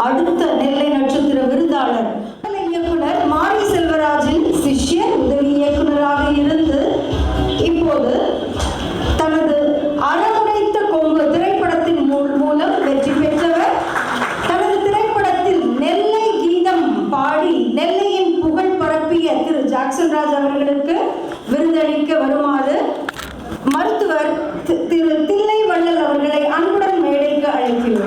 அடுத்த நெல்லை நட்சத்திர விருதாளர் இயக்குனர் மாரி செல்வராஜின் சிஷ்யர் உதவி இயக்குனராக இருந்து இப்போது தனது அறமுடைத்த கொம்பு திரைப்படத்தின் மூலம் வெற்றி பெற்றவர். தனது திரைப்படத்தில் நெல்லை கீதம் பாடி நெல்லையின் புகழ் பரப்பிய திரு ஜாக்சன் ராஜ் அவர்களுக்கு விருதளிக்க வருமாறு மருத்துவர் தி- திரு தில்லை வள்ளல் அவர்களை அன்புடன் மேடைக்கு அழைக்கிறார்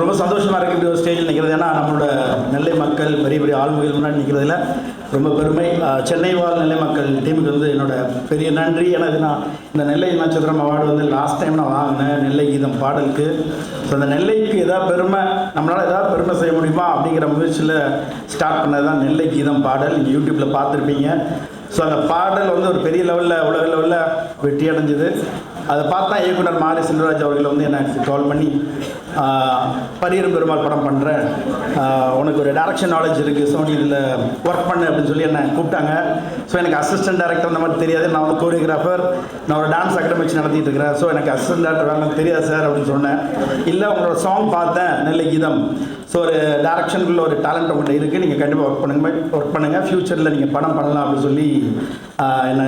ரொம்ப சந்தோஷமாக இருக்குது இப்படி ஒரு ஸ்டேஜில் நிற்கிறது ஏன்னா நம்மளோட நெல்லை மக்கள் பெரிய பெரிய ஆளுமைகள் முன்னாடி நிற்கிறதுல ரொம்ப பெருமை. சென்னை வாழ் நெல்லை மக்கள் டீமுக்கு வந்து என்னோட பெரிய நன்றி. ஏன்னா இது நான் இந்த நெல்லை நட்சத்திரம் அவார்டு வந்து லாஸ்ட் டைம் நான் வாங்கினேன் நெல்லை கீதம் பாடலுக்கு. ஸோ அந்த நெல்லைக்கு ஏதாவது பெருமை நம்மளால் ஏதாவது பெருமை செய்ய முடியுமா அப்படிங்கிற முயற்சியில் ஸ்டார்ட் பண்ணது தான் நெல்லை கீதம் பாடல். நீங்கள் யூடியூப்பில் பார்த்துருப்பீங்க. ஸோ அந்த பாடல் வந்து ஒரு பெரிய லெவலில் உலக லெவலில் வெற்றி அடைஞ்சது. அதை பார்த்தா இயக்குனர் மாரி செல்வராஜ் அவர்கள் வந்து எனக்கு கால் பண்ணி பரியரும் பெருமாள் படம் பண்ணுறேன் உனக்கு ஒரு டேரக்ஷன் நாலேஜ் இருக்குது ஸோ இதில் ஒர்க் பண்ணு அப்படின்னு சொல்லி என்னை கூப்பிட்டாங்க. ஸோ எனக்கு அசிஸ்டன்ட் டேரக்டர் அந்த மாதிரி தெரியாது. நான் வந்து கோரியோகிராஃபர் நான் ஒரு டான்ஸ் அகாடமிக்ஸ் நடத்திட்டு இருக்கிறேன். ஸோ எனக்கு அசிஸ்டன்ட் டேரக்டர் வேலை எனக்கு தெரியாது சார் அப்படின்னு சொன்னேன். இல்லை உங்களோட சாங் பார்த்தேன். நெல்லை கீதம். ஸோ ஒரு டேரக்ஷனுக்குள்ள ஒரு டேலண்ட் உங்கள்கிட்ட இருக்குது நீங்கள் கண்டிப்பாக ஒர்க் பண்ணுங்க. ஒர்க் பண்ணுங்கள் ஃப்யூச்சரில் நீங்கள் படம் பண்ணலாம் அப்படின்னு சொல்லி என்னை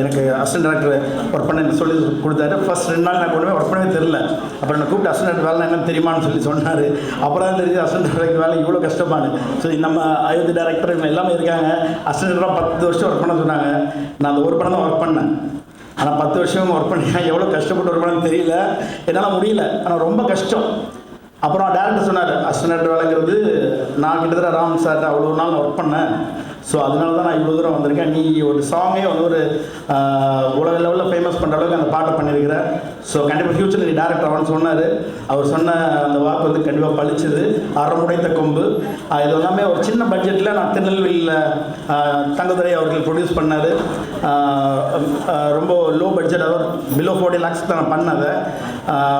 எனக்கு அசிஸ்டன்ட் டேரக்டர் ஒர்க் பண்ண சொல்லி கொடுத்தாரு. ஃபர்ஸ்ட் ரெண்டு நாள் நான் கொண்டு போய் ஒர்க் பண்ணவே தெரில அப்புறம் என்னை கூப்பிட்டு அசிஸ்டன்ட் வேலை என்னன்னு தெரியுமான்னு சொல்லி சொன்னார். அப்புறம் தான் தெரிஞ்சு அசிஸ்டன்ட் டேரக்டர் வேலை இவ்வளோ கஷ்டமானு. ஸோ நம்ம அயோத்தி டேரக்டர் இவங்க எல்லாமே இருக்காங்க. அசிஸ்டன்டாக பத்து வருஷம் ஒர்க் பண்ண சொன்னாங்க. நான் அந்த ஒரு படம் தான் ஒர்க் பண்ணேன். ஆனால் பத்து வருஷம் ஒர்க் பண்ணி எவ்வளோ கஷ்டப்பட்டு ஒர்க் பண்ணன்னு தெரியல. என்னால் முடியல. ஆனால் ரொம்ப கஷ்டம். அப்புறம் டேரக்டர் சொன்னார் அசிஸ்டன்ட் வேலைங்கிறது நான் கிட்டத்தட்ட ராம் சார்ட்ட அவ்வளோ நாள் ஒர்க் பண்ணேன். ஸோ அதனால தான் நான் இவ்வளோ தூரம் வந்திருக்கேன். நீ ஒரு சாங்கே வந்து ஒரு உலக லெவலில் ஃபேமஸ் பண்ணுற அளவுக்கு அந்த பாட்டை பண்ணியிருக்கிறேன் ஸோ கண்டிப்பாக ஃப்யூச்சரில் நீ டேரக்டர் ஆகணும்னு சொன்னார். அவர் சொன்ன அந்த வாக்கு வந்து கண்டிப்பாக பளிச்சுது அறமுடைத்த கொம்பு. இது எல்லாமே ஒரு சின்ன பட்ஜெட்டில் நான் திருநெல்வேலியில் தங்கதுரை அவர்கள் ப்ரொடியூஸ் பண்ணார். ரொம்ப லோ பட்ஜெட் அதாவது பிலோ ஃபோர்ட்டி லேக்ஸ் தான் நான் பண்ணதை.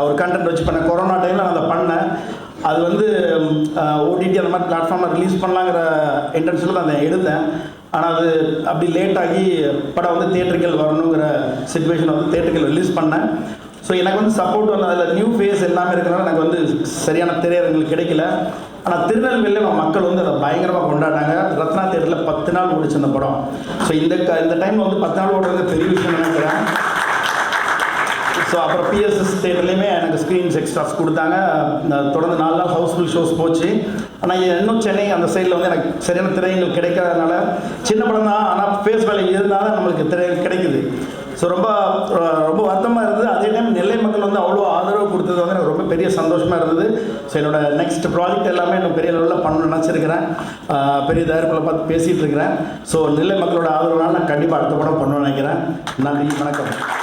ஒரு கண்டென்ட் வச்சு பண்ணேன் கொரோனா டைமில் நான் அதை பண்ணேன். அது வந்து ஓடிடி அந்த மாதிரி பிளாட்ஃபார்மில் ரிலீஸ் பண்ணலாங்கிற இன்டென்ஷனில் தான் அதை எடுத்தேன். ஆனால் அது அப்படி லேட் ஆகி படம் வந்து தேட்டர்கள் வரணுங்கிற சுச்சுவேஷன் வந்து தேட்டர்கள் ரிலீஸ் பண்ணேன். ஸோ எனக்கு வந்து சப்போர்ட் வந்து அதில் நியூ ஃபேஸ் எல்லாமே இருக்கிறனால எனக்கு வந்து சரியான திரையரங்குகள் கிடைக்கல. ஆனால் திருநெல்வேலியில் நம்ம மக்கள் வந்து அதை பயங்கரமாக கொண்டாடினாங்க. ரத்னா தேட்டரில் பத்து நாள் ஓடிச்சு அந்த படம். ஸோ இந்த க- இந்த டைமில் வந்து பத்து நாள் ஓடுறது பெரிய விஷயம் நினைக்கிறேன் ஸோ அப்புறம் பிஎஸ்எஸ் தேட்டர்லேயுமே எனக்கு ஸ்க்ரீன்ஸ் எக்ஸ்ட்ராஸ் கொடுத்தாங்க. தொடர்ந்து நாலு நாள் ஹவுஸ்ஃபுல் ஷோஸ் போச்சு. ஆனால் இன்னும் சென்னை அந்த சைடில் வந்து எனக்கு சரியான திரையங்கள் கிடைக்காதனால சின்ன படம் தான். ஆனால் ஃபேஸ் வேலை இருந்தால் தான் நம்மளுக்கு திரைகள் கிடைக்குது. ஸோ ரொம்ப ரொம்ப வருத்தமாக இருந்தது. அதே டைம் நெல்லை மக்கள் வந்து அவ்வளோ ஆதரவு கொடுத்தது வந்து எனக்கு ரொம்ப பெரிய சந்தோஷமாக இருந்தது. ஸோ என்னோட நெக்ஸ்ட் ப்ராஜெக்ட் எல்லாமே இன்னும் பெரிய லெவலில் பண்ணணும்னு நினச்சிருக்கிறேன். பெரிய தயாரிப்பில் பார்த்து பேசிகிட்டு இருக்கிறேன். ஸோ நெல்லை மக்களோட ஆதரவுனால் நான் கண்டிப்பாக அடுத்த படம் பண்ணணும்னு நினைக்கிறேன். நன்றி வணக்கம்.